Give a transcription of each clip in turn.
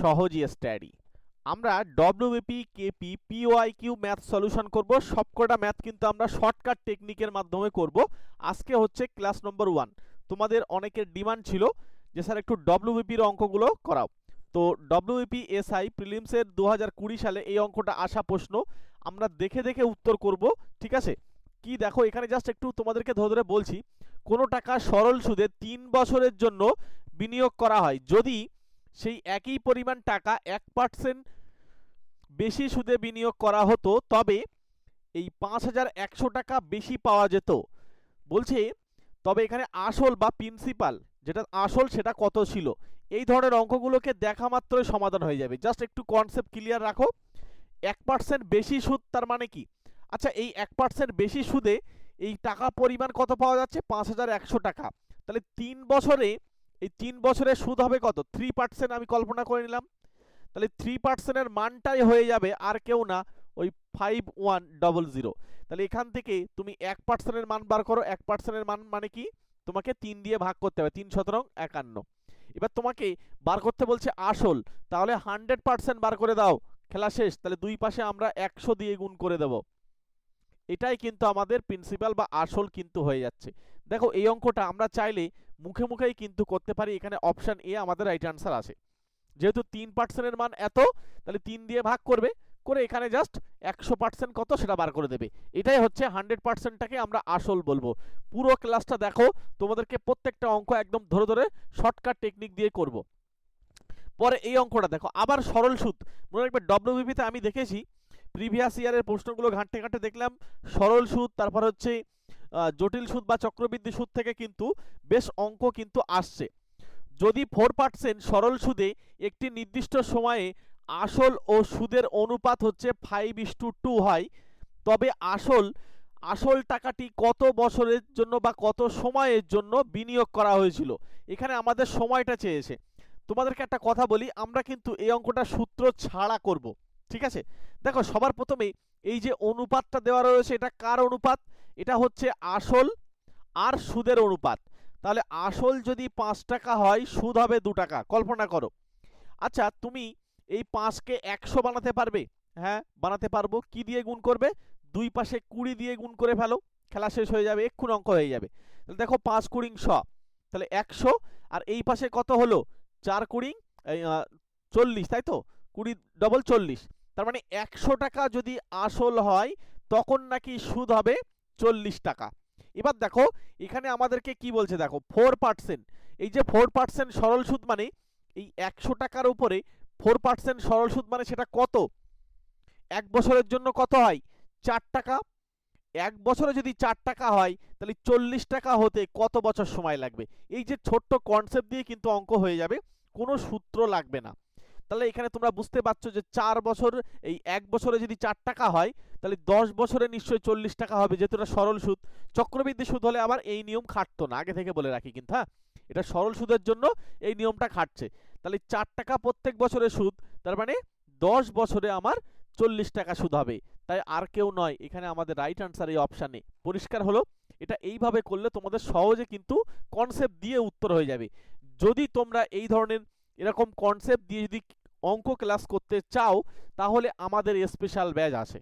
সহজ স্টাডি আমরা WBP KP PY Q math solution করব। সবকটা ম্যাথ কিন্তু আমরা শর্টকাট টেকনিকের মাধ্যমে করব। আজকে হচ্ছে ক্লাস নম্বর ওয়ান তোমাদের অনেকের ডিমান্ড ছিল যে স্যার একটু ডব্লিউবিপির অঙ্কগুলো করাও। তো ডব্লিউবিপি এসআই প্রিলিমসের দু হাজার কুড়ি সালে এই অঙ্কটা আসা প্রশ্ন। আমরা দেখে দেখে উত্তর করব, ঠিক আছে? কি দেখো, এখানে জাস্ট একটু তোমাদেরকে ধরে ধরে বলছি। কোনো টাকা সরল সুদে তিন বছরের জন্য বিনিয়োগ করা হয়। যদি সেই একই পরিমাণ টাকা এক পার্সেন্ট বেশি সুদে বিনিয়োগ করা হতো, তবে এই পাঁচ হাজার একশো টাকা বেশি পাওয়া যেত। বলছে, তবে এখানে আসল বা প্রিন্সিপাল যেটা আসল সেটা কত ছিল? এই ধরনের অঙ্কগুলোকে দেখা মাত্রই সমাধান হয়ে যাবে। জাস্ট একটু কনসেপ্ট ক্লিয়ার রাখো। এক পার্সেন্ট বেশি সুদ তার মানে কি? আচ্ছা এই এক পার্সেন্ট বেশি সুদে এই টাকা পরিমাণ কত পাওয়া যাচ্ছে? পাঁচ হাজার একশো টাকা। তাহলে তিন বছরে এই তিন বছরের সুদ হবে কত? থ্রি পার্সেন্ট আমি কল্পনা করে নিলাম। তাহলে থ্রি পার্সেন্টের মানটাই হয়ে যাবে আর কেউ না ওই ফাইভ ওয়ান ডবল জিরো তাহলে এখান থেকে তুমি এক পার্সেন্টের মান বার করো। এক পার্সেন্টের মান মানে কি? তোমাকে তিন দিয়ে ভাগ করতে হবে, তিন শতরং একান্ন। এবার তোমাকে বার করতে বলছে আসল। তাহলে হান্ড্রেড পার্সেন্ট বার করে দাও। খেলা শেষ। তাহলে দুই পাশে আমরা একশো দিয়ে গুণ করে দেব। এটাই কিন্তু আমাদের প্রিন্সিপাল বা আসল কিন্তু হয়ে যাচ্ছে। দেখো এই অঙ্কটা আমরা চাইলে মুখে মুখেই কিন্তু করতে পারি। এখানে অপশান এ আমাদের রাইট আনসার আছে। যেহেতু তিন পার্সেন্টের মান এত, তাহলে তিন দিয়ে ভাগ করবে। করে এখানে জাস্ট একশো পার্সেন্ট কত সেটা বার করে দেবে। এটাই হচ্ছে হান্ড্রেড পার্সেন্টটাকে আমরা আসল বলব। পুরো ক্লাসটা দেখো, তোমাদেরকে প্রত্যেকটা অঙ্ক একদম ধরে ধরে শর্টকাট টেকনিক দিয়ে করব। পরে এই অঙ্কটা দেখো, আবার সরল সুদ। মনে রাখবে ডব্লিউবিপিতে আমি দেখেছি প্রিভিয়াস ইয়ারের প্রশ্নগুলো ঘাঁটতে ঘাঁটতে দেখলাম, সরল সুদ, তারপর হচ্ছে জটিল সুদ বা চক্রবৃদ্ধি সুদ থেকে কিন্তু বেশ অঙ্ক কিন্তু আসছে। যদি ফোর পার্সেন্ট সরল সুদে একটি নির্দিষ্ট সময়ে আসল ও সুদের অনুপাত হচ্ছে ফাইভ ইস টু টু হয়, তবে আসল আসল টাকাটি কত বছরের জন্য বা কত সময়ের জন্য বিনিয়োগ করা হয়েছিল? এখানে আমাদের সময়টা চেয়েছে। তোমাদেরকে একটা কথা বলি, আমরা কিন্তু এই অঙ্কটা সূত্র ছাড়া করব। ঠিক আছে? দেখো, সবার প্রথমে এই যে অনুপাতটা দেওয়া রয়েছে, এটা কার অনুপাত? এটা হচ্ছে আসল আর সুদের অনুপাত। তাহলে আসল যদি পাঁচ টাকা হয়, সুদ হবে দু টাকা। কল্পনা করো। আচ্ছা তুমি এই পাঁচকে একশো বানাতে পারবে? হ্যাঁ বানাতে পারব। কি দিয়ে গুণ করবে? দুই পাশে কুড়ি দিয়ে গুণ করে ফেলো। খেলা শেষ হয়ে যাবে, এক্ষুনি অঙ্ক হয়ে যাবে। তাহলে দেখো, পাঁচ কুড়িং শ। তাহলে একশো, আর এই পাশে কত হলো? চার কুড়িং চল্লিশ, তাই তো? কুড়ি ডবল চল্লিশ। তার মানে একশো টাকা যদি আসল হয়, তখন নাকি সুদ হবে চল্লিশ টাকা। এবার দেখো, এখানে আমাদেরকে কি বলছে দেখো ফোর পার্সেন্ট এই যে ফোর পার্সেন্ট সরল সুদ মানে এই একশো টাকার উপরে ফোর পার্সেন্ট সরল সুদ মানে সেটা কত? এক বছরের জন্য কত হয়? চার টাকা। এক বছরে যদি চার টাকা হয়, তাহলে চল্লিশ টাকা হতে কত বছর সময় লাগবে? এই যে ছোট্ট কনসেপ্ট দিয়ে কিন্তু অঙ্ক হয়ে যাবে, কোনো সূত্র লাগবে না। তাহলে এখানে তোমরা বুঝতে পারছ যে চার বছর, এই এক বছরে যদি চার টাকা হয়, তাহলে দশ বছরে নিশ্চয়ই চল্লিশ টাকা হবে, যেহেতু এটা সরল সুদ। চক্রবৃদ্ধি সুদ হলে আবার এই নিয়ম খাটতো না, আগে থেকে বলে রাখি কিন্তু হ্যাঁ? এটা সরল সুদের জন্য এই নিয়মটা খাটছে। তাহলে চার টাকা প্রত্যেক বছরের সুদ, তার মানে দশ বছরে আমার চল্লিশ টাকা সুদ হবে। তাই আর কেউ নয়, এখানে আমাদের রাইট আনসার এই অপশানে পরিষ্কার হলো, এটা এইভাবে করলে তোমাদের সহজে কিন্তু কনসেপ্ট দিয়ে উত্তর হয়ে যাবে। যদি তোমরা এই ধরনের এরকম কনসেপ্ট দিয়ে যদি অঙ্ক ক্লাস করতে চাও, তাহলে আমাদের স্পেশাল ব্যাচ আছে।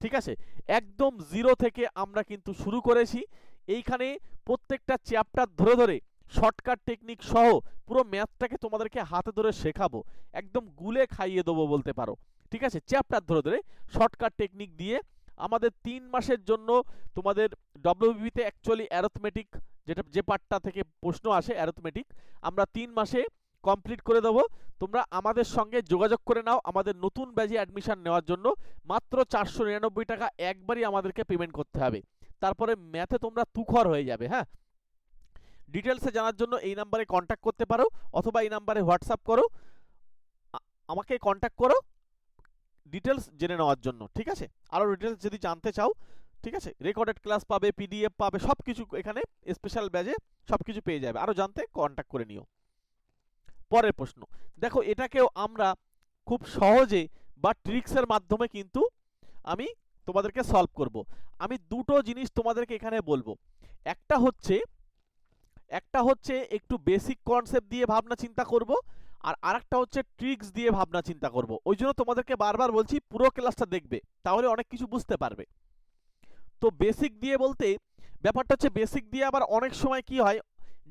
ঠিক আছে? একদম জিরো থেকে আমরা কিন্তু শুরু করেছি। এইখানে প্রত্যেকটা চ্যাপ্টার ধরে ধরে শর্টকাট টেকনিক সহ পুরো ম্যাথটাকে তোমাদেরকে হাতে ধরে শেখাবো। একদম গুলে খাইয়ে দেবো বলতে পারো। ঠিক আছে? চ্যাপ্টার ধরে ধরে শর্টকাট টেকনিক দিয়ে আমাদের তিন মাসের জন্য তোমাদের ডব্লিউবিতে অ্যাকচুয়ালি অ্যারথমেটিক যেটা যে পার্টটা থেকে প্রশ্ন আসে অ্যারথমেটিক আমরা তিন মাসে কমপ্লিট করে দেবো। তোমরা আমাদের সঙ্গে যোগাযোগ করে নাও, আমাদের নতুন ব্যাচে অ্যাডমিশন নেওয়ার জন্য। মাত্র চারশো নিরানব্বই টাকা একবারই আমাদেরকে পেমেন্ট করতে হবে। তারপরে ম্যাথে তোমরা তুখর হয়ে যাবে হ্যাঁ? ডিটেলসে জানার জন্য এই নাম্বারে কন্ট্যাক্ট করতে পারো অথবা এই নাম্বারে হোয়াটসঅ্যাপ করো। আমাকে কন্ট্যাক্ট করো ডিটেলস জেনে নেওয়ার জন্য, ঠিক আছে? আরও ডিটেলস যদি জানতে চাও, ঠিক আছে? রেকর্ডেড ক্লাস পাবে পিডিএফ পাবে সব কিছু এখানে স্পেশাল ব্যাজে সব কিছু পেয়ে যাবে। আরও জানতে কন্ট্যাক্ট করে নিও। পরের প্রশ্ন। দেখো, এটাকেও আমরা খুব সহজে বা ট্রিক্সের মাধ্যমে কিন্তু আমি তোমাদেরকে সলভ করব। আমি দুটো জিনিস তোমাদেরকে এখানে বলব। একটা হচ্ছে একটা হচ্ছে একটু বেসিক কনসেপ্ট দিয়ে ভাবনা চিন্তা করব, আর আরেকটা হচ্ছে ট্রিক্স দিয়ে ভাবনা চিন্তা করব। ওই জন্য তোমাদেরকে বারবার বলছি, পুরো ক্লাসটা দেখবে, তাহলে অনেক কিছু বুঝতে পারবে। তো বেসিক দিয়ে বলতে, ব্যাপারটা হচ্ছে বেসিক দিয়ে আবার অনেক সময় কি হয়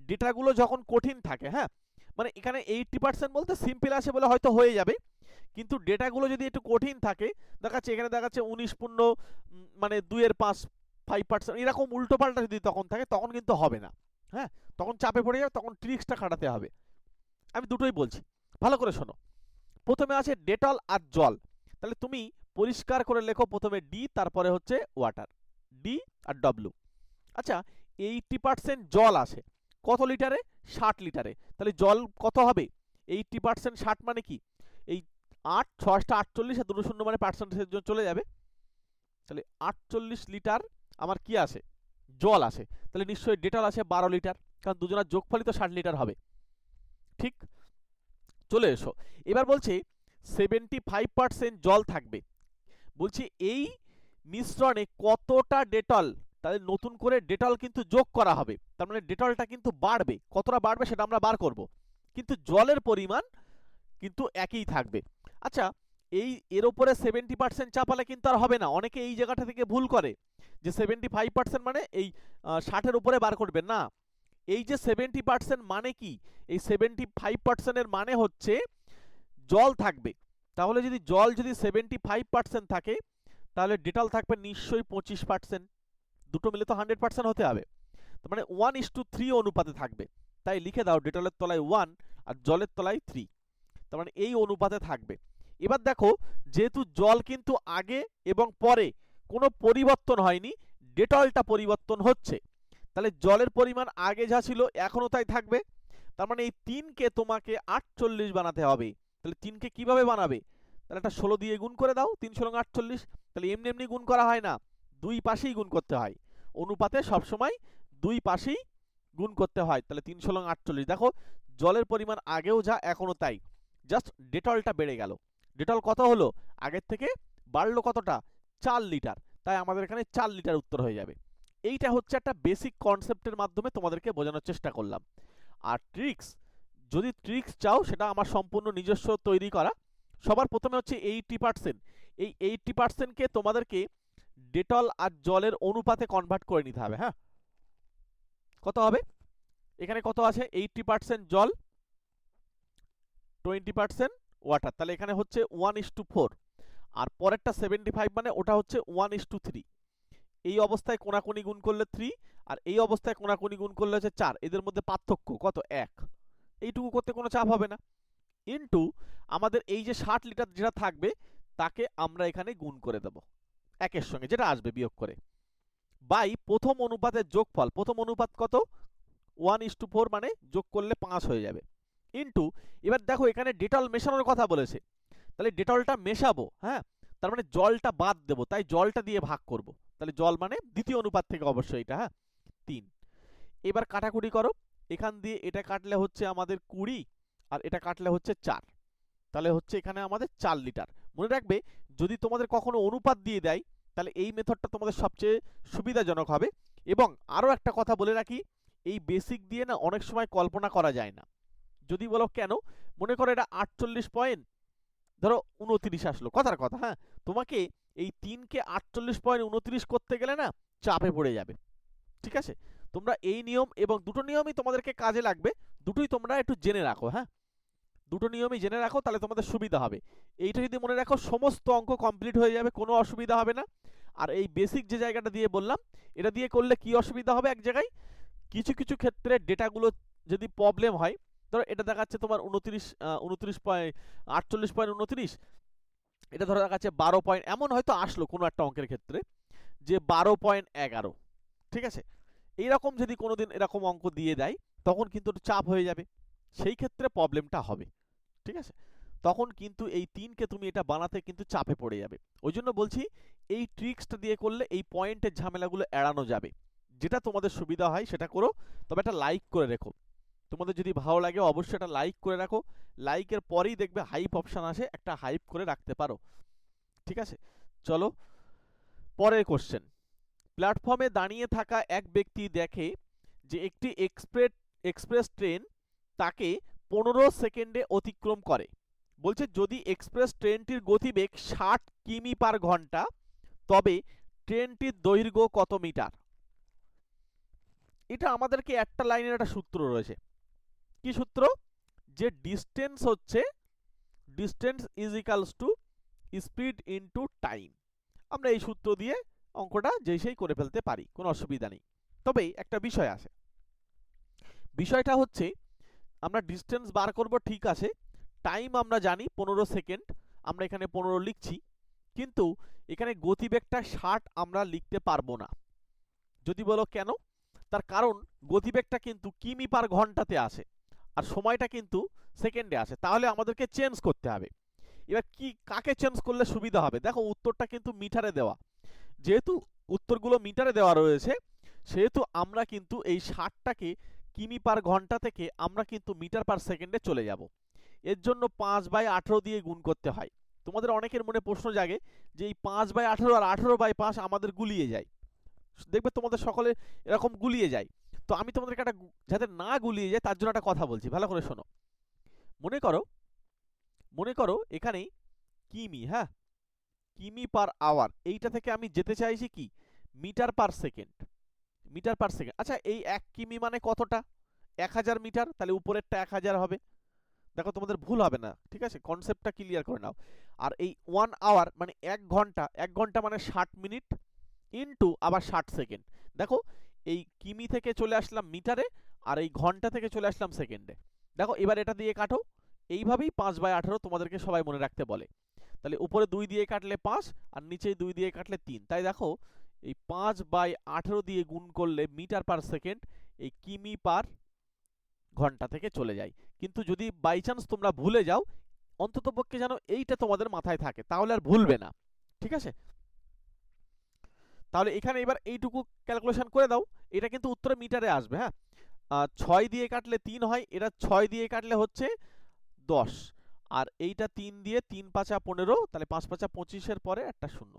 ডেটাগুলো যখন কঠিন থাকে হ্যাঁ? মানে এখানে এইটটি পার্সেন্ট বলতে সিম্পল আছে বলে হয়তো হয়ে যাবে। কিন্তু ডেটাগুলো যদি একটু কঠিন থাকে, দেখাচ্ছে এখানে দেখাচ্ছে উনিশ পূর্ণ মানে দুইয়ের পাঁচ ফাইভ পার্সেন্ট এরকম উল্টো পাল্টা যদি তখন থাকে, তখন কিন্তু হবে না। হ্যাঁ? তখন চাপে পড়ে যাবে, তখন ট্রিক্সটা খাটাতে হবে। আমি দুটোই বলছি। ভালো করে শোনো। প্রথমে আছে ডেটল আর জল। তাহলে তুমি পরিষ্কার করে লেখো প্রথমে ডি তারপরে হচ্ছে ওয়াটার ডি আর ডব্লিউ আচ্ছা এইটটি পার্সেন্ট জল আছে কত লিটারে? ষাট লিটারে। তাহলে জল কত হবে? এইটটি পার্সেন্ট ষাট মানে কি? এই আট, ছয়টা আটচল্লিশ আর দুটো শূন্য মানে পার্সেন্টেজের জন্য চলে যাবে। তাহলে আটচল্লিশ লিটার আমার কি আছে? জল আছে। তাহলে নিশ্চয়ই ডেটল আছে বারো লিটার, কারণ দুজনের যোগফলই তো ষাট লিটার হবে। ঠিক? চলে এসো। এবার বলছে সেভেন্টি ফাইভ পার্সেন্ট জল থাকবে। বলছি এই মিশ্রণে কতটা ডেটল তাহলে নতুন করে ডেটল কিন্তু যোগ করা হবে। তার মানে ডেটলটা কিন্তু বাড়বে। কতটা বাড়বে সেটা আমরা বার করব। কিন্তু জলের পরিমাণ কিন্তু একই থাকবে। আচ্ছা এই এর ওপরে সেভেন্টি পার্সেন্ট চাপালে কিন্তু আর হবে না। অনেকে এই জায়গাটা থেকে ভুল করে যে সেভেন্টি ফাইভ পার্সেন্ট মানে এই ষাটের উপরে বার করবেন না। এই যে সেভেন্টি পার্সেন্ট মানে কি? এই সেভেন্টি ফাইভ পার্সেন্টের মানে হচ্ছে জল থাকবে। তাহলে যদি জল যদি সেভেন্টি ফাইভ পার্সেন্ট থাকে, তাহলে ডেটল থাকবে নিশ্চয়ই পঁচিশ পার্সেন্ট দুটো মিলে তো হান্ড্রেড পার্সেন্ট হতে হবে। তার মানে ওয়ান ইস টু থ্রি অনুপাতে থাকবে। তাই লিখে দাও ডেটলের তলায় ওয়ান আর জলের তলায় থ্রি তার মানে এই অনুপাতে থাকবে। এবার দেখো, যেহেতু জল কিন্তু আগে এবং পরে কোনো পরিবর্তন হয়নি, ডেটলটা পরিবর্তন হচ্ছে। তাহলে জলের পরিমাণ আগে যা ছিল এখনও তাই থাকবে। তার মানে এই তিনকে তোমাকে আটচল্লিশ বানাতে হবে। তাহলে তিনকে কীভাবে বানাবে? তাহলে একটা ষোলো দিয়ে গুণ করে দাও, তিন ষোলো আটচল্লিশ। তাহলে এমনি এমনি গুণ করা হয় না। দুই পাশেই গুণ করতে হয়। অনুপাতে সবসময় দুই পাশেই গুণ করতে হয়। তাহলে তিনশো লং আটচল্লিশ। দেখো, জলের পরিমাণ আগেও যা, এখনও তাই। জাস্ট ডেটলটা বেড়ে গেল। ডেটল কত হলো? আগের থেকে বাড়লো কতটা? চার লিটার। তাই আমাদের এখানে চার লিটার উত্তর হয়ে যাবে। এইটা হচ্ছে একটা বেসিক কনসেপ্টের মাধ্যমে তোমাদেরকে বোঝানোর চেষ্টা করলাম। আর ট্রিক্স যদি ট্রিক্স চাও, সেটা আমার সম্পূর্ণ নিজস্ব তৈরি করা। সবার প্রথমে হচ্ছে এইটটি পার্সেন্ট এই এইটটি পার্সেন্টকে তোমাদেরকে ডেটল আর জলের অনুপাতে কনভার্ট করে নিতে হবে হ্যাঁ? কত হবে? এখানে কত আছে? এইটটি পার্সেন্ট জল টোয়েন্টি পার্সেন্ট ওয়াটার তাহলে এখানে হচ্ছে ওয়ান ইস টু ফোর আর পরেরটা সেভেন্টি ফাইভ মানে ওটা হচ্ছে ওয়ান ইস টু থ্রি এই অবস্থায় কোনাকুনি গুণ করলে থ্রি আর এই অবস্থায় কোনাকুনি গুণ করলে হচ্ছে চার, এদের মধ্যে পার্থক্য কত? এক, এইটুকু করতে কোনো চাপ হবে না ইনটু আমাদের এই যে ষাট লিটার যেটা থাকবে, তাকে আমরা এখানে গুণ করে দেব। একের সঙ্গে, যেটা আসবে বিয়োগ করে। বাই প্রথম অনুপাতের যোগফল, প্রথম অনুপাত কত? ওয়ান ইস টু ফোর মানে যোগ করলে পাঁচ হয়ে যাবে। ইনটু, এবার দেখো এখানে ডেটল মেশানোর কথা বলেছে। তাহলে ডেটলটা মেশাবো হ্যাঁ? তার মানে জলটা বাদ দেবো, তাই জলটা দিয়ে ভাগ করব। তাহলে জল মানে দ্বিতীয় অনুপাত থেকে অবশ্যই এটা হ্যাঁ? তিন। এবার কাটাকুটি করো, এখান দিয়ে এটা কাটলে হচ্ছে আমাদের কুড়ি, আর এটা কাটলে হচ্ছে চার। তাহলে হচ্ছে এখানে আমাদের চার লিটার। মনে রাখবে যদি তোমাদের কখনো অনুপাত দিয়ে দেয়, তাহলে এই মেথডটা তোমাদের সবচেয়ে সুবিধাজনক হবে। এবং আরও একটা কথা বলে রাখি, এই বেসিক দিয়ে না অনেক সময় কল্পনা করা যায় না। যদি বলো কেন? মনে করো এটা আটচল্লিশ পয়েন্ট ধরো উনত্রিশ আসলো, কথার কথা হ্যাঁ? তোমাকে এই তিনকে আটচল্লিশ পয়েন্ট উনত্রিশ করতে গেলে না চাপে পড়ে যাবে, ঠিক আছে? তোমরা এই নিয়ম এবং দুটো নিয়মই তোমাদেরকে কাজে লাগবে, দুটোই তোমরা একটু জেনে রাখো হ্যাঁ? দুটো নিয়মই জেনে রাখো, তাহলে তোমাদের সুবিধা হবে। এইটা যদি মনে রাখো, সমস্ত অঙ্ক কমপ্লিট হয়ে যাবে, কোনো অসুবিধা হবে না। আর এই বেসিক যে জায়গাটা দিয়ে বললাম, এটা দিয়ে করলে কি অসুবিধা হবে এক জায়গায়? কিছু কিছু ক্ষেত্রে ডেটাগুলো যদি প্রবলেম হয়, ধরো এটা দেখাচ্ছে তোমার উনত্রিশ উনত্রিশ পয়েন্ট, আটচল্লিশ পয়েন্ট উনত্রিশ, এটা ধরো দেখাচ্ছে বারো পয়েন্ট, এমন হয়তো আসলো কোনো একটা অঙ্কের ক্ষেত্রে, যে বারো পয়েন্ট এগারো, ঠিক আছে? এইরকম যদি কোনোদিন এরকম অঙ্ক দিয়ে দেয়, তখন কিন্তু চাপ হয়ে যাবে। সেই ক্ষেত্রে প্রবলেমটা হবে। ঠিক আছে? তখন কিন্তু এই তিনকে তুমি এটা বানাতে কিন্তু চাপে পড়ে যাবে। ওই জন্য বলছি, এই ট্রিক্সটা দিয়ে করলে এই পয়েন্টের ঝামেলাগুলো এড়ানো যাবে। যেটা তোমাদের সুবিধা হয় সেটা করো, তবে একটা লাইক করে রেখো। তোমাদের যদি ভালো লাগে অবশ্যই একটা লাইক করে রাখো। লাইকের পরেই দেখবে হাইপ অপশান আসে, একটা হাইপ করে রাখতে পারো। ঠিক আছে? চলো, পরের কোশ্চেন প্ল্যাটফর্মে দাঁড়িয়ে থাকা এক ব্যক্তি দেখে যে একটি এক্সপ্রেস এক্সপ্রেস ট্রেন তাকে পনেরো সেকেন্ডে অতিক্রম করে। বলছে, যদি এক্সপ্রেস ট্রেনটির গতিবেগ ষাট কিমি পার ঘণ্টা, তবে ট্রেনটির দৈর্ঘ্য কত মিটার? এটা আমাদেরকে একটা লাইনের একটা সূত্র রয়েছে। কি সূত্র? যে ডিস্টেন্স হচ্ছে distance is equals to speed into time আমরা এই সূত্র দিয়ে অঙ্কটা যেই সেই করে ফেলতে পারি, কোনো অসুবিধা নেই। তবে একটা বিষয় আছে। বিষয়টা হচ্ছে আমরা ডিস্টেন্স বার করব, ঠিক আছে। টাইম আমরা জানি পনেরো সেকেন্ড আমরা এখানে পনেরো লিখছি। কিন্তু এখানে গতিবেগটা ষাট আমরা লিখতে পারব না। যদি বলো কেন? তার কারণ গতিবেগটা কিন্তু কিমি পার ঘন্টাতে আসে, আর সময়টা কিন্তু সেকেন্ডে আসে। তাহলে আমাদেরকে চেঞ্জ করতে হবে। এবার কি, কাকে চেঞ্জ করলে সুবিধা হবে? দেখো, উত্তরটা কিন্তু মিটারে দেওয়া। যেহেতু উত্তরগুলো মিটারে দেওয়া রয়েছে, সেহেতু আমরা কিন্তু এই ষাটটাকে কিমি পার ঘণ্টা থেকে আমরা কিন্তু মিটার পার সেকেন্ডে চলে যাব। এর জন্য পাঁচ বাই আঠেরো দিয়ে গুণ করতে হয়। তোমাদের অনেকের মনে প্রশ্ন জাগে যে এই পাঁচ বাই আঠেরো আর আঠেরো বাই পাঁচ আমাদের গুলিয়ে যায়। দেখবে তোমাদের সকলে এরকম গুলিয়ে যায়। তো আমি তোমাদেরকে একটা যাতে না গুলিয়ে যায় তার জন্য একটা কথা বলছি। ভালো করে শোনো। মনে করো মনে করো এখানেই কিমি হ্যাঁ? কিমি পার আওয়ার, এইটা থেকে আমি যেতে চাইছি কি? Metre per second. Metre per second. আচ্ছা এই এক কিমি মানে কতটা? এক হাজার মিটার? তাহলে উপরেরটা এক হাজার হবে। দেখো, তোমাদের ভুল হবে না, ঠিক আছে? কনসেপ্টটা ক্লিয়ার করে নাও। আর এই ওয়ান আওয়ার মানে এক ঘণ্টা এক ঘণ্টা মানে ষাট মিনিট ইনটু আবার ষাট সেকেন্ড। দেখো, এই কিমি থেকে চলে আসলাম মিটারে, আর এই ঘণ্টা থেকে চলে আসলাম সেকেন্ডে। দেখো, এবার এটা দিয়ে কাটো। এইভাবেই পাঁচ বাই আঠেরো তোমাদেরকে সবাই মনে রাখতে বলে। তাহলে উপরে দুই দিয়ে কাটলে পাঁচ, আর নিচে দুই দিয়ে কাটলে তিন। তাই দেখো এই পাঁচ বাই আঠেরো দিয়ে গুণ করলে মিটার পার সেকেন্ড, এই কিমি পার ঘণ্টা থেকে চলে যায়। কিন্তু যদি বাই চান্স তোমরা ভুলে যাও, অন্ততপক্ষে যেন এইটা তোমাদের মাথায় থাকে, তাহলে আর ভুলবে না। ঠিক আছে? তাহলে এখানে এবার এইটুকু ক্যালকুলেশন করে দাও। এটা কিন্তু উত্তরে মিটারে আসবে হ্যাঁ? ছয় দিয়ে কাটলে তিন হয় এটা ছয় দিয়ে কাটলে হচ্ছে দশ। আর এইটা তিন দিয়ে তিন পাঁচা পনেরো, তাহলে পাঁচ পাঁচা পঁচিশের পরে একটা শূন্য।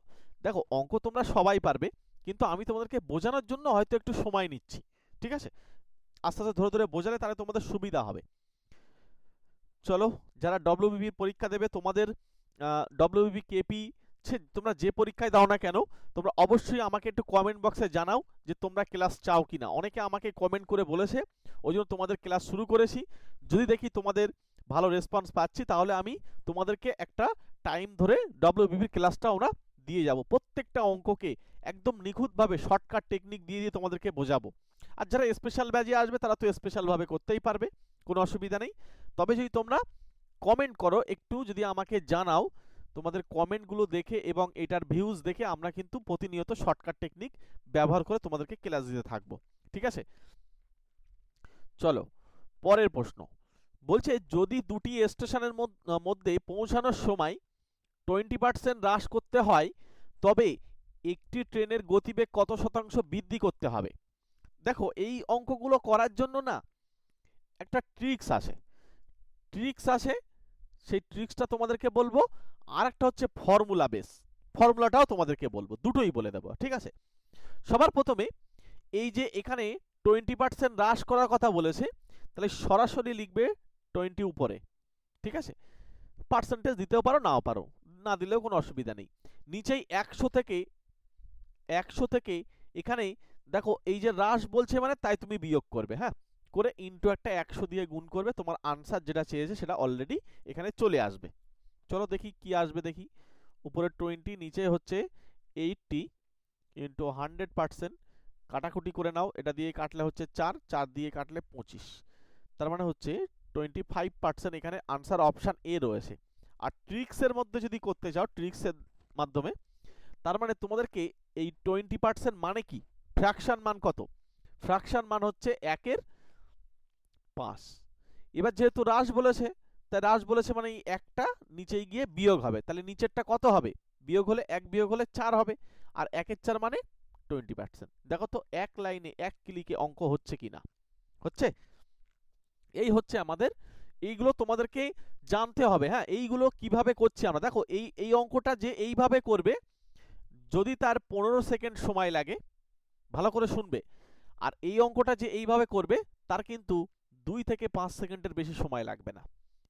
দেখো, অঙ্ক তোমরা সবাই পারবে, কিন্তু আমি তোমাদেরকে বোঝানোর জন্য হয়তো একটু সময় নিচ্ছি, ঠিক আছে? আস্তে আস্তে ধরে ধরে বোঝালে তাহলে তোমাদের সুবিধা হবে। চলো, যারা ডব্লিউবিপি পরীক্ষা দেবে, তোমাদের ডব্লিউবিপি কেপি তোমরা যে পরীক্ষায় দাও না কেন, তোমরা অবশ্যই আমাকে একটু কমেন্ট বক্সে জানাও যে তোমরা ক্লাস চাও কিনা। অনেকে আমাকে কমেন্ট করে বলেছে, ওই জন্য তোমাদের ক্লাস শুরু করেছি। যদি দেখি তোমাদের ভালো রেসপন্স পাচ্ছি, তাহলে আমি তোমাদেরকে একটা টাইম ধরে ডব্লিউবিপির ক্লাসটা আমরা দিয়ে যাব। প্রত্যেকটা অঙ্ককে একদম নিখুঁতভাবে শর্টকাট টেকনিক দিয়ে দিয়ে তোমাদেরকে বোঝাবো। আর যারা স্পেশাল ব্যাজে আসবে, তারা তো স্পেশালভাবে করতেই পারবে, কোনো অসুবিধা নেই। তবে যদি তোমরা কমেন্ট করো, একটু যদি আমাকে জানাও, তোমাদের কমেন্টগুলো দেখে এবং এটার ভিউজ দেখে আমরা কিন্তু প্রতিনিয়ত শর্টকাট টেকনিক ব্যবহার করে তোমাদেরকে ক্লাস দিতে থাকব। ঠিক আছে? চলো, পরের প্রশ্ন। বলছে, যদি দুটি স্টেশনের মধ্যে পৌঁছানোর সময় টোয়েন্টি পার্সেন্ট হ্রাস করতে হয়, তবে একটি ট্রেনের গতিবেগ কত শতাংশ বৃদ্ধি করতে হবে? দেখো, এই অঙ্কগুলো করার জন্য না একটা ট্রিক্স আছে। ট্রিক্স আছে, সেই ট্রিক্সটা তোমাদেরকে বলব। আর একটা হচ্ছে ফর্মুলা বেস। ফর্মুলাটাও তোমাদেরকে বলব, দুটোই বলে দেবো, ঠিক আছে? সবার প্রথমে এই যে এখানে টোয়েন্টি পার্সেন্ট হ্রাস করার কথা বলেছে, তাহলে সরাসরি লিখবে টোয়েন্টি উপরে, ঠিক আছে? পার্সেন্টেজ দিতেও পারো, নাও পারো, না দিলেও কোনো অসুবিধা নেই। নিচেই একশো থেকে একশো থেকে এখানে দেখো এই যে হ্রাস বলছে মানে তাই তুমি বিয়োগ করবে হ্যাঁ? করে ইনটু একটা একশো দিয়ে গুণ করবে, তোমার আনসার যেটা চেয়েছে সেটা অলরেডি এখানে চলে আসবে। চলো দেখি কি আসবে দেখি। উপরে টোয়েন্টি, নিচে হচ্ছে এইটটি ইন্টু হান্ড্রেড পার্সেন্ট কাটাকুটি করে নাও, এটা দিয়ে কাটলে হচ্ছে চার চার দিয়ে কাটলে পঁচিশ। তার মানে হচ্ছে টোয়েন্টি ফাইভ পার্সেন্ট এখানে আনসার অপশান এ রয়েছে। আর ট্রিক্সের মধ্যে যদি করতে চাও ট্রিক্সের মাধ্যমে, তার মানে তোমাদেরকে এই টোয়েন্টি পার্সেন্ট মানে কি? ফ্র্যাকশন মান কত? ফ্র্যাকশন মান হচ্ছে একের পাঁচ। এবার যেহেতু হ্রাস বলেছে, তাই হ্রাস বলেছে মানে একটা নিচে গিয়ে বিয়োগ হবে। তাহলে নিচেরটা কত হবে? বিয়োগ হলে এক, বিয়োগ হলে চার হবে। আর একের চার মানে টোয়েন্টি পার্সেন্ট দেখো তো, এক লাইনে এক ক্লিকে অঙ্ক হচ্ছে কি না হচ্ছে? এই হচ্ছে আমাদের, এইগুলো তোমাদেরকে জানতে হবে হ্যাঁ? এইগুলো কীভাবে করছি আমরা? দেখো, এই এই অঙ্কটা যে এইভাবে করবে, যদি তার পনেরো সেকেন্ড সময় লাগে, ভালো করে শুনবে, আর এই অঙ্কটা যে এইভাবে করবে, তার কিন্তু দুই থেকে পাঁচ সেকেন্ডের বেশি সময় লাগবে না।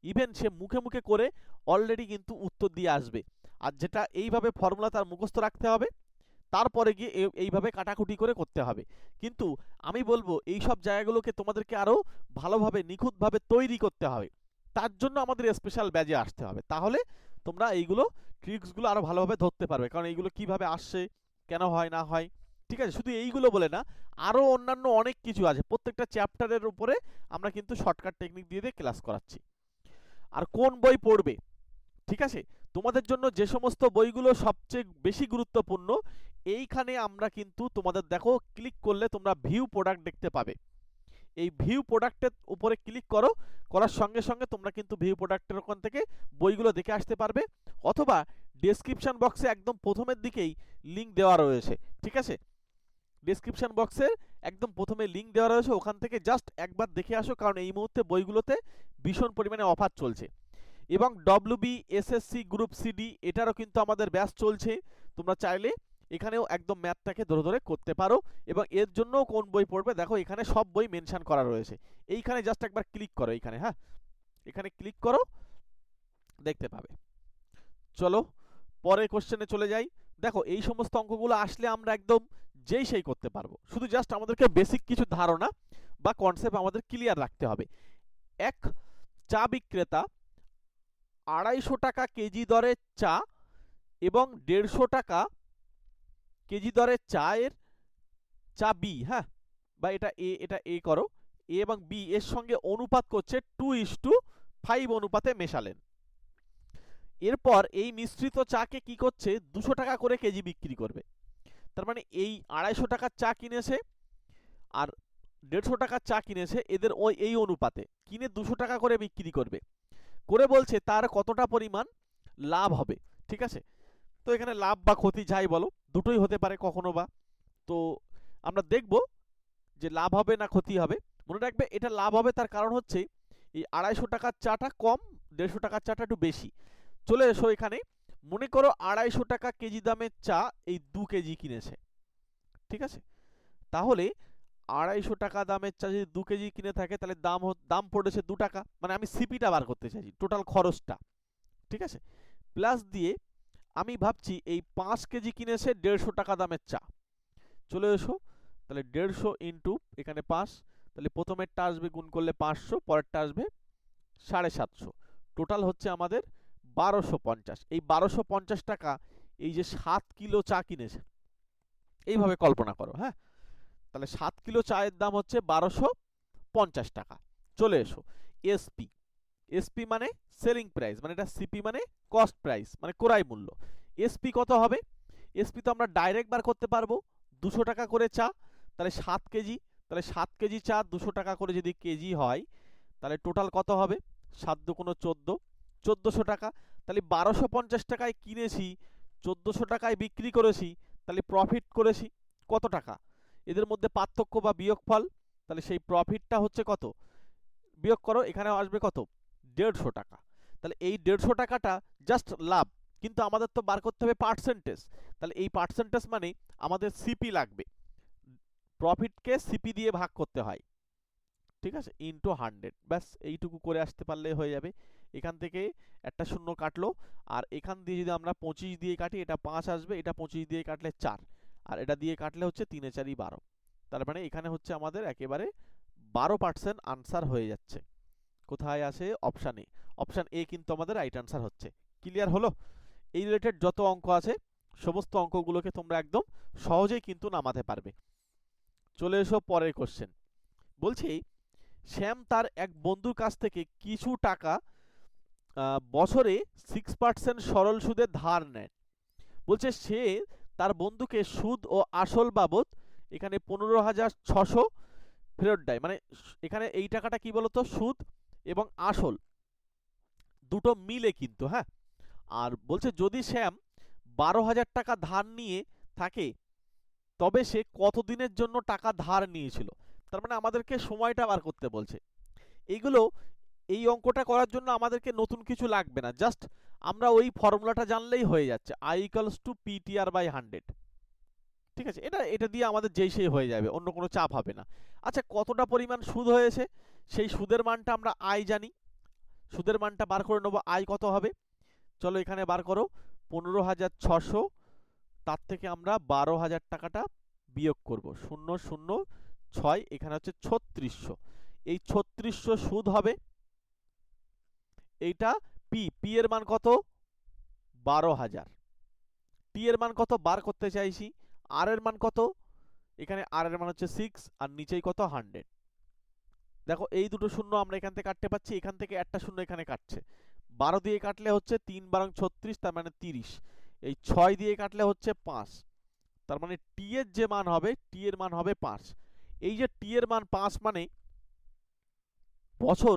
ইভেন সে মুখে মুখে করে অলরেডি কিন্তু উত্তর দিয়ে আসবে। আর যেটা এইভাবে ফর্মুলা তার মুখস্থ রাখতে হবে তারপরে গিয়ে এইভাবে কাটাকুটি করে করতে হবে। কিন্তু আমি বলব এই সব জায়গাগুলোকে তোমাদেরকে আরও ভালোভাবে, নিখুঁতভাবে তৈরি করতে হবে। তার জন্য আমাদের স্পেশাল ব্যাজে আসতে হবে। তাহলে তোমরা এইগুলো ট্রিক্সগুলো আরও ভালোভাবে ধরতে পারবে। কারণ এইগুলো কীভাবে আসছে, কেন হয়, না হয়, ঠিক আছে? শুধু এইগুলো বলে না, আরও অন্যান্য অনেক কিছু আছে। প্রত্যেকটা চ্যাপ্টারের উপরে আমরা কিন্তু শর্টকাট টেকনিক দিয়ে দিয়ে ক্লাস করাচ্ছি। আর কোন বই পড়বে? ঠিক আছে? তোমাদের জন্য যে সমস্ত বইগুলো সবচেয়ে বেশি গুরুত্বপূর্ণ এইখানে আমরা কিন্তু তোমাদের দেখো ক্লিক করলে তোমরা ভিউ প্রোডাক্ট দেখতে পাবে। এই ভিউ প্রোডাক্টের উপরে ক্লিক করো, করার সঙ্গে সঙ্গে তোমরা কিন্তু ভিউ প্রোডাক্টের ওখান থেকে বইগুলো দেখে আসতে পারবে, অথবা ডেসক্রিপশন বক্সে একদম প্রথমের দিকেই লিংক দেওয়া রয়েছে, ঠিক আছে? ডেসক্রিপশন বক্সের একদম প্রথমে লিঙ্ক দেওয়া রয়েছে, ওখান থেকে জাস্ট একবার দেখে আসো, কারণ এই মুহূর্তে বইগুলোতে ভীষণ পরিমাণে অফার চলছে। এবং ডব্লিউবি এসএসসি গ্রুপ সিডি এটারও কিন্তু আমাদের ব্যাচ চলছে, তোমরা চাইলে এখানেও একদম ম্যাথটাকে ধরে ধরে করতে পারো এবং এর জন্য কোন বই পড়বে? দেখো, এখানে সব বই মেনশন করা রয়েছে। এইখানে জাস্ট একবার ক্লিক করো এইখানে হ্যাঁ? এখানে ক্লিক করো, দেখতে পাবে। চলো, পরের কোশ্চেনে চলে যাই। দেখো, এই সমস্ত অঙ্কগুলো আসলে আমরা একদম যেই সেই করতে পারব। শুধু জাস্ট আমাদেরকে বেসিক কিছু ধারণা বা কনসেপ্ট আমাদের ক্লিয়ার রাখতে হবে। এক, চা বিক্রেতা আড়াইশো টাকা কেজি দরে চা এবং দেড়শো টাকা কেজি দরে চায়ের চা বি হ্যাঁ? বা এটা এ এটা এ করো। এ এবং বি, এর সঙ্গে অনুপাত করছে টু ইস টু ফাইভ অনুপাতে মেশালেন। এরপর এই মিশ্রিত চাকে কি করছে? দুশো টাকা করে কেজি বিক্রি করবে। তার মানে এই আড়াইশো টাকার চা কিনেছে আর দেড়শো টাকার চা কিনেছে এদের ওই, এই অনুপাতে। কিনে দুশো টাকা করে বিক্রি করবে। করে বলছে তার কতটা পরিমাণ লাভ হবে, ঠিক আছে? তো এখানে লাভ বা ক্ষতি যাই বলো। দুটোই হতে পারে কখনো বা। তো আমরা দেখব যে লাভ হবে না ক্ষতি হবে। মনে রাখবে এটা লাভ হবে তার কারণ হচ্ছে এই আড়াইশো টাকার চাটা কম, দেড়শো টাকার চাটা একটু বেশি। চলে এসো এখানে। মনে করো আড়াইশো টাকা কেজি দামের চা এই দু কেজি কিনেছে। ঠিক আছে? তাহলে আড়াইশো টাকা দামের চা যদি দু কেজি কিনে থাকে, তাহলে দাম দাম পড়েছে দু টাকা। মানে আমি সিপিটা বার করতে চাইছি টোটাল খরচটা। ঠিক আছে? প্লাস দিয়ে আমি ভাবছি এই পাঁচ কেজি কিনেছে দেড়শো টাকা দামের চা। চলে এসো, তাহলে দেড়শো ইন্টু এখানে পাঁচ, তাহলে প্রথমেরটা আসবে গুণ করলে পাঁচশো, পরেরটা আসবে সাড়ে সাতশো। টোটাল হচ্ছে আমাদের বারোশো পঞ্চাশ। এই বারোশো পঞ্চাশ টাকা, এই যে সাত কিলো চা কিনেছে এইভাবে কল্পনা করো হ্যাঁ? তাহলে সাত কিলো চায়ের দাম হচ্ছে বারোশো পঞ্চাশ টাকা। চলে এসো এসপি এসপি মানে সেলিং প্রাইস মানে এটা সিপি মানে কস্ট প্রাইস মানে ক্রয় মূল্য। এসপি কত হবে? এসপি তো আমরা ডাইরেক্ট বার করতে পারব, দুশো টাকা করে চা, তাহলে সাত কেজি, তাহলে সাত কেজি চা দুশো টাকা করে যদি কেজি হয়, তাহলে টোটাল কত হবে? সাত দু কোনো চোদ্দ, চোদ্দোশো টাকা। তাহলে বারোশো পঞ্চাশ টাকায় কিনেছি, চোদ্দোশো টাকায় বিক্রি করেছি, তাহলে প্রফিট করেছি কত টাকা? এদের মধ্যে পার্থক্য বা বিয়োগফল, তাহলে সেই প্রফিটটা হচ্ছে কত? বিয়োগ করো এখানে আসবে কত? দেড়শো টাকা। তাহলে এই দেড়শো টাকাটা জাস্ট লাভ। কিন্তু আমাদের তো বার করতে হবে পার্সেন্টেজ তাহলে এই পার্সেন্টেজ মানে আমাদের সিপি লাগবে। প্রফিটকে সিপি দিয়ে ভাগ করতে হয়। ঠিক আছে? ইনটু হান্ড্রেড ব্যাস, এইটুকু করে আসতে পারলে হয়ে যাবে। এখান থেকে একটা শূন্য কাটলো। আর এখান দিয়ে যদি আমরা পঁচিশ দিয়ে কাটি, এটা পাঁচ আসবে। এটা পঁচিশ দিয়ে কাটলে চার। আর এটা দিয়ে কাটলে হচ্ছে তিনে চারি বারো। তার মানে এখানে হচ্ছে আমাদের একেবারে বারো পার্সেন্ট আনসার হয়ে যাচ্ছে। কোথায় আছে? অপশান এ অপশান এ কিন্তু আমাদের রাইট আনসার হচ্ছে। ক্লিয়ার হলো? এই রিলেটেড যত অঙ্ক আছে, সমস্ত অঙ্কগুলোকে তোমরা একদম সহজেই কিন্তু নামাতে পারবে। চলে এসো পরের কোশ্চেন বলছি শ্যাম তার এক বন্ধুর কাছ থেকে কিছু টাকা বছরে সিক্স পার্সেন্ট সরল সুদে ধার নেয়। বলছে সে তার বন্ধুকে সুদ ও আসল বাবদ এখানে পনেরো হাজার ছশো ফেরত দেয়। মানে এখানে এই টাকাটা কি বলতো? সুদ এবং আসল দুটো মিলে কিন্তু হ্যাঁ? আর বলছে যদি শ্যাম বারো হাজার টাকা ধার নিয়ে থাকে, তবে সে কতদিনের জন্য টাকা ধার নিয়েছিল? তার মানে আমাদেরকে সময়টা বার করতে বলছে। এইগুলো, এই অঙ্কটা করার জন্য আমাদেরকে নতুন কিছু লাগবে না। জাস্ট আমরা ওই ফর্মুলাটা জানলেই হয়ে যাচ্ছে। I equals to PTR by hundred ঠিক আছে? এটা এটা দিয়ে আমাদের যেই সেই হয়ে যাবে। অন্য কোনো চাপ হবে না। আচ্ছা কতটা পরিমাণ সুদ হয়েছে? সেই সুদের মানটা আমরা আয় জানি। সুদের মানটা বার করে নেব আয় কত হবে? চলো এখানে বার করো, পনেরো হাজার ছশো, তার থেকে আমরা বারো হাজার টাকাটা বিয়োগ করব, শূন্য শূন্য ছয়, এখানে হচ্ছে ছত্রিশশো। এই ছত্রিশশো সুদ হবে, এইটা পি পি এর মান কত? বারো হাজার। টি এর মান কত? বার করতে চাইছি। আর এর মান কত? এখানে আর এর মান হচ্ছে সিক্স আর নিচেই কত? হান্ড্রেড দেখো, এই দুটো শূন্য আমরা এখান থেকে কাটতে পাচ্ছি এখান থেকে একটা শূন্য এখানে কাটছে। বারো দিয়ে কাটলে হচ্ছে তিন বারং ছত্রিশ, তার মানে তিরিশ। এই ছয় দিয়ে কাটলে হচ্ছে পাঁচ। তার মানে টি এর যে মান হবে টি এর মান হবে পাঁচ। এই যে টি এর মান পাঁচ মানে বছর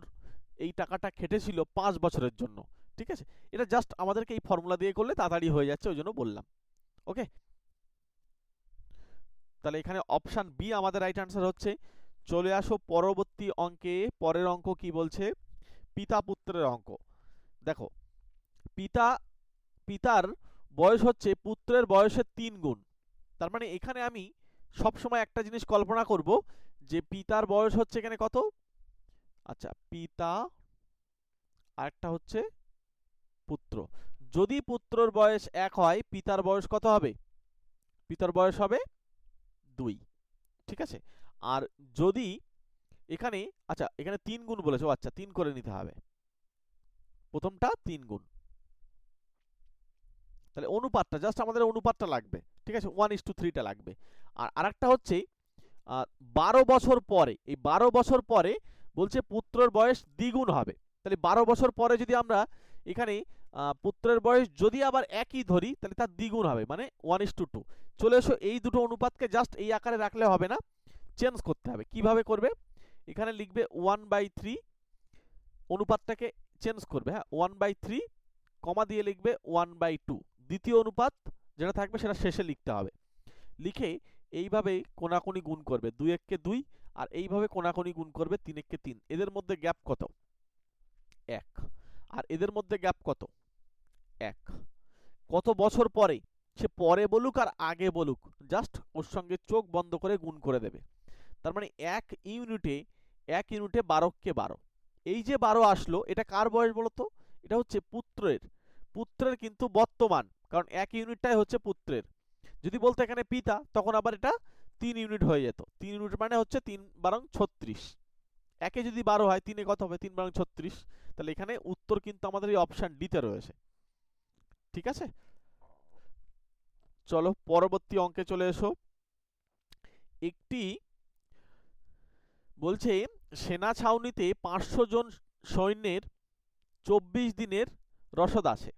এই টাকাটা খেটেছিল পাঁচ বছরের জন্য, ঠিক আছে? এটা জাস্ট আমাদেরকে এই ফর্মুলা দিয়ে করলে তাড়াতাড়ি হয়ে যাচ্ছে, ওই জন্য বললাম ওকে তাহলে এখানে অপশান বি আমাদের রাইট আনসার হচ্ছে চলে আসো পরবর্তী অঙ্কে। পরের অঙ্ক কি বলছে? পিতা পুত্রের অঙ্ক। দেখো, পিতা, পিতার বয়স হচ্ছে, পুত্রের বয়সের তিন গুণ। তার মানে এখানে আমি সব সময় একটা জিনিস কল্পনা করব যে পিতার বয়স হচ্ছে এখানে কত? আচ্ছা পিতা আরেকটা হচ্ছে পুত্র। যদি পুত্রর বয়স এক হয়, পিতার বয়স কত হবে? পিতার বয়স হবে দুই। ঠিক আছে? আর যদি এখানে আচ্ছা এখানে তিন গুণ বলেছে আচ্ছা তিন করে নিতে হবে। প্রথমটা তিন গুণ। তাহলে অনুপাতটা জাস্ট আমাদের অনুপাতটা লাগবে, ঠিক আছে? ওয়ান ইস টু থ্রিটা লাগবে। আর আরেকটা হচ্ছে বারো বছর পরে, এই বারো বছর পরে বলছে পুত্রের বয়স দ্বিগুণ হবে। তাহলে বারো বছর পরে যদি আমরা এখানে পুত্রের বয়স যদি আবার একই ধরি, তাহলে তার দ্বিগুণ হবে মানে ওয়ান ইস টু টু চলে এসো, এই দুটো অনুপাতকে জাস্ট এই আকারে রাখলে হবে না। চেঞ্জ করতে হবে। কীভাবে করবে? এখানে লিখবে ওয়ান বাই থ্রি অনুপাতটাকে চেঞ্জ করবে হ্যাঁ? ওয়ান বাই থ্রি কমা দিয়ে লিখবে ওয়ান বাই টু দ্বিতীয় অনুপাত যেটা থাকবে সেটা শেষে লিখতে হবে। লিখে এইভাবে কোনাকুনি গুণ করবে, দুই এককে দুই, আর এইভাবে কোনাকুনি গুণ করবে তিন এককে তিন। এদের মধ্যে গ্যাপ কত? এক। আর এদের মধ্যে গ্যাপ কত? এক। কত বছর পরে? সে পরে বলুক আর আগে বলুক। জাস্ট ওর সঙ্গে চোখ বন্ধ করে গুণ করে দেবে। তার মানে এক ইউনিটে এক ইউনিটে বারোকে বারো। এই যে বারো আসলো, এটা কার বয়স বলতো? এটা হচ্ছে পুত্রের। পুত্রের কিন্তু বর্তমান, কারণ এক ইউনিটটাই হচ্ছে পুত্রের। যদি বলতো এখানে পিতা, তখন আবার এটা তিন ইউনিট হয়ে যেত। তিন ইউনিট মানে হচ্ছে তিন বারং ছত্রিশ। একে যদি বারো হয়, তিনে কত হবে? তিন বারং ছত্রিশ। তাহলে এখানে উত্তর কিন্তু আমাদের এই অপশান ডিতে রয়েছে। ঠিক আছে? চলো পরবর্তী অঙ্কে চলে এসো। একটি বলছে, সেনা ছাউনিতে পাঁচশো জন সৈন্যের চব্বিশ দিনের রসদ আছে।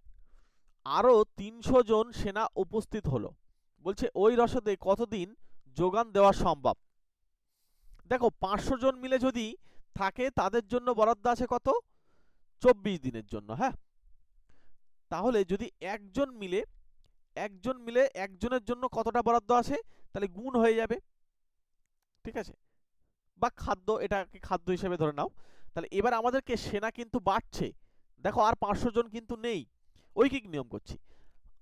আরও তিনশো জন সেনা উপস্থিত হলো। বলছে, ওই রসদে কতদিন যোগান দেওয়া সম্ভব? দেখো, পাঁচশো জন মিলে যদি থাকে, তাদের জন্য বরাদ্দ আছে কত? চব্বিশ দিনের জন্য হ্যাঁ? তাহলে যদি একজন মিলে একজন মিলে একজনের জন্য কতটা বরাদ্দ আছে? তাহলে গুণ হয়ে যাবে। ঠিক আছে? বা খাদ্য, এটাকে খাদ্য হিসেবে ধরে নাও। তাহলে এবার আমাদেরকে সেনা কিন্তু বাড়ছে। দেখো আর পাঁচশো জন কিন্তু নেই। ঐকিক নিয়ম করছি।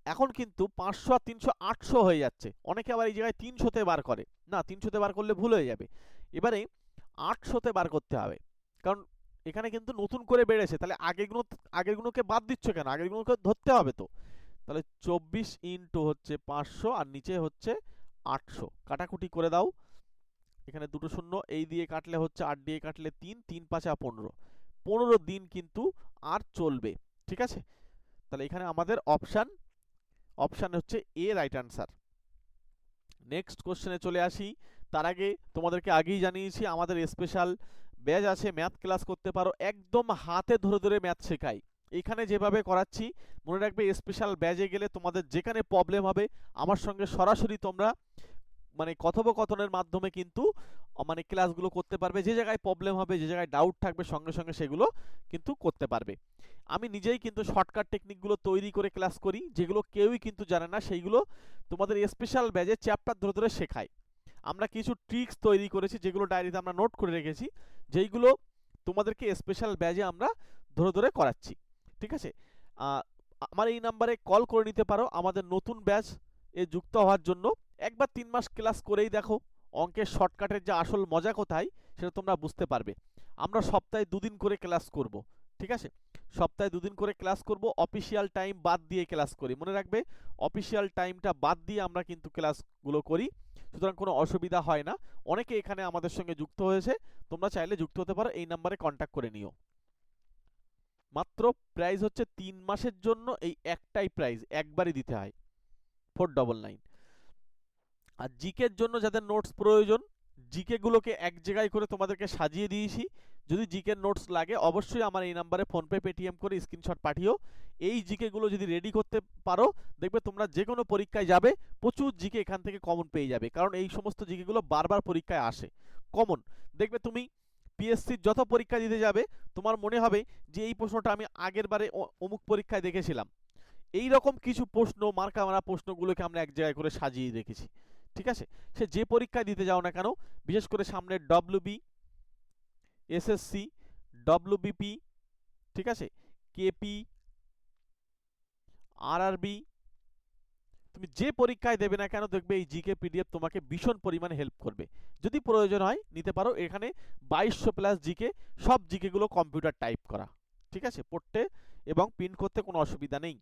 এখন কিন্তু পাঁচশো আর তিনশো আটশো হয়ে যাচ্ছে। অনেকে আবার এই জায়গায় তিনশোতে বার করে। না, তিনশোতে বার করলে ভুল হয়ে যাবে। এবারে আটশোতে বার করতে হবে। কারণ এখানে কিন্তু নতুন করে বেড়েছে। তাহলে আগেরগুলো আগেরগুলোকে বাদ দিচ্ছ কেন? আগেরগুলোকে ধরতে হবে তো। তাহলে চব্বিশ ইন্টু হচ্ছে পাঁচশো আর নিচে হচ্ছে আটশো। কাটাকুটি করে দাও। এখানে দুটো শূন্য, এই দিয়ে কাটলে হচ্ছে আট, দিয়ে কাটলে তিন তিন পাঁচা পনেরো। পনেরো দিন কিন্তু আর চলবে, ঠিক আছে? তাহলে এখানে আমাদের অপশান অপশান হচ্ছে এ রাইট আনসার নেক্সট কোশ্চেনে চলে আসি। তার আগে তোমাদেরকে আগেই জানিয়েছি, আমাদের স্পেশাল ব্যাচ আছে ম্যাথ ক্লাস করতে পারো, একদম হাতে ধরে ধরে ম্যাথ শেখাই। এখানে যেভাবে করাচ্ছি, মনে রাখবে স্পেশাল ব্যাচে গেলে তোমাদের যেখানে প্রবলেম হবে, আমার সঙ্গে সরাসরি তোমরা মানে কথোপকথনের মাধ্যমে কিন্তু মানে ক্লাসগুলো করতে পারবে, যে জায়গায় প্রবলেম হবে, যে জায়গায় ডাউট থাকবে, সঙ্গে সঙ্গে সেগুলো কিন্তু করতে পারবে। আমি নিজেই কিন্তু শর্টকাট টেকনিকগুলো তৈরি করে ক্লাস করি, যেগুলো কেউই কিন্তু জানে না, সেইগুলো তোমাদের স্পেশাল ব্যাজে চ্যাপ্টার ধরে ধরে শেখাই আমরা কিছু ট্রিক্স তৈরি করেছি, যেগুলো ডায়েরিতে আমরা নোট করে রেখেছি, যেইগুলো তোমাদেরকে স্পেশাল ব্যাজে আমরা ধরে ধরে করাচ্ছি। ঠিক আছে? আমার এই নাম্বারে কল করে নিতে পারো, আমাদের নতুন ব্যাচ এ যুক্ত হওয়ার জন্য। একবার তিন মাস ক্লাস করেই দেখো, অঙ্কের শর্টকাটের যে আসল মজা কোথায়, সেটা তোমরা বুঝতে পারবে। আমরা সপ্তাহে দুদিন করে ক্লাস করব, ঠিক আছে? সপ্তাহে দুদিন করে ক্লাস করব, অফিসিয়াল টাইম বাদ দিয়ে ক্লাস করি। মনে রাখবে, অফিসিয়াল টাইমটা বাদ দিয়ে আমরা কিন্তু ক্লাসগুলো করি, সুতরাং কোনো অসুবিধা হয় না। অনেকে এখানে আমাদের সঙ্গে যুক্ত হয়েছে, তোমরা চাইলে যুক্ত হতে পারো, এই নাম্বারে কন্ট্যাক্ট করে নিও। মাত্র প্রাইস হচ্ছে তিন মাসের জন্য এই একটাই প্রাইস একবারই দিতে হয়। ফোর ডবল নাইন আর জিকের জন্য যাদের নোটস প্রয়োজন, জিকে গুলোকে এক জায়গায় করে তোমাদেরকে সাজিয়ে দিয়েছি। যদি জিকের নোটস লাগে, অবশ্যই আমার এই নাম্বারে ফোনপে পেটিএম করে স্ক্রিনশট পাঠিও। এই জিকে গুলো যদি রেডি করতে পারো, দেখবে তোমরা যে কোনো পরীক্ষায় যাবে, প্রচুর জিকে এখান থেকে কমন পেয়ে যাবে। কারণ এই সমস্ত জিকে গুলো বারবার পরীক্ষায় আসে। কমন দেখবে তুমি পিএসসির যত পরীক্ষা দিতে যাবে, তোমার মনে হবে যে এই প্রশ্নটা আমি আগের বারে অমুক পরীক্ষায় দেখেছিলাম। এই রকম কিছু প্রশ্ন মার্কা মারা প্রশ্নগুলোকে আমরা এক জায়গায় করে সাজিয়ে রেখেছি। ঠিক আছে? সে যে পরীক্ষায় দিতে যাও না কেন, বিশেষ করে সামনে ডব্লিউবি এসএসসি ডব্লিউবিপি ঠিক আছে? কেপি আরআরবি তুমি যে পরীক্ষায় দেবে না কেন দেখবে এই জিকে পিডিএফ তোমাকে ভীষণ পরিমাণে হেল্প করবে। যদি প্রয়োজন হয়, নিতে পারো। এখানে বাইশশো প্লাস জিকে সব জিকেগুলো কম্পিউটার টাইপ করা। ঠিক আছে? পড়তে এবং প্রিন্ট করতে কোনো অসুবিধা নেই।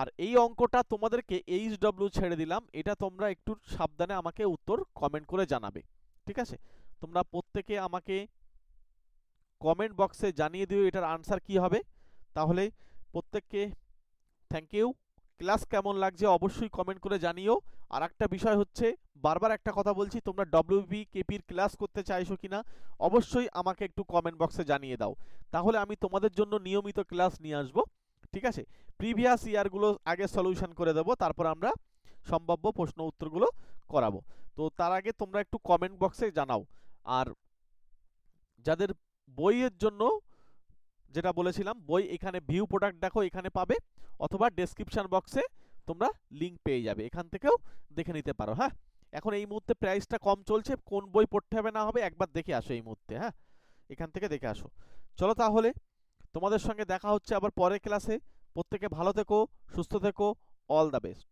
আর এই অঙ্কটা তোমাদেরকে এইচ ডব্লিউ ছেড়ে দিলাম। এটা তোমরা একটু সাবধানে আমাকে উত্তর কমেন্ট করে জানাবে। ঠিক আছে? তোমরা প্রত্যেকে আমাকে কমেন্ট বক্সে জানিয়ে দিও এটার আনসার কি হবে। তাহলে প্রত্যেককে থ্যাংক ইউ ক্লাস কেমন লাগছে অবশ্যই কমেন্ট করে জানিও। আর একটা বিষয় হচ্ছে, বারবার একটা কথা বলছি, তোমরা ডব্লিউবি কেপির ক্লাস করতে চাইছো কিনা, অবশ্যই আমাকে একটু কমেন্ট বক্সে জানিয়ে দাও। তাহলে আমি তোমাদের জন্য নিয়মিত ক্লাস নিয়ে আসব। ঠিক আছে? প্রিভিয়াস ইয়ারগুলো আগে সলিউশন করে দেবো, তারপর আমরা সম্ভাব্য প্রশ্ন উত্তরগুলো করাবো। তো তার আগে তোমরা একটু কমেন্ট বক্সে জানাও। আর যাদের বইয়ের জন্য যেটা বলেছিলাম, বই এখানে ভিউ প্রোডাক্ট দেখো, এখানে পাবে, অথবা ডেসক্রিপশন বক্সে তোমরা লিংক পেয়ে যাবে। এখান থেকেও দেখে নিতে পারো হ্যাঁ? এখন এই মুহূর্তে প্রাইসটা কম চলছে, কোন বই পড়তে হবে না হবে একবার দেখে আসো এই মুহূর্তে হ্যাঁ? এখান থেকে দেখে আসো। চলো তাহলে তোমাদের সঙ্গে দেখা হচ্ছে আবার পরের ক্লাসে প্রত্যেকে ভালো থেকো, সুস্থ থেকো অল দ্য বেস্ট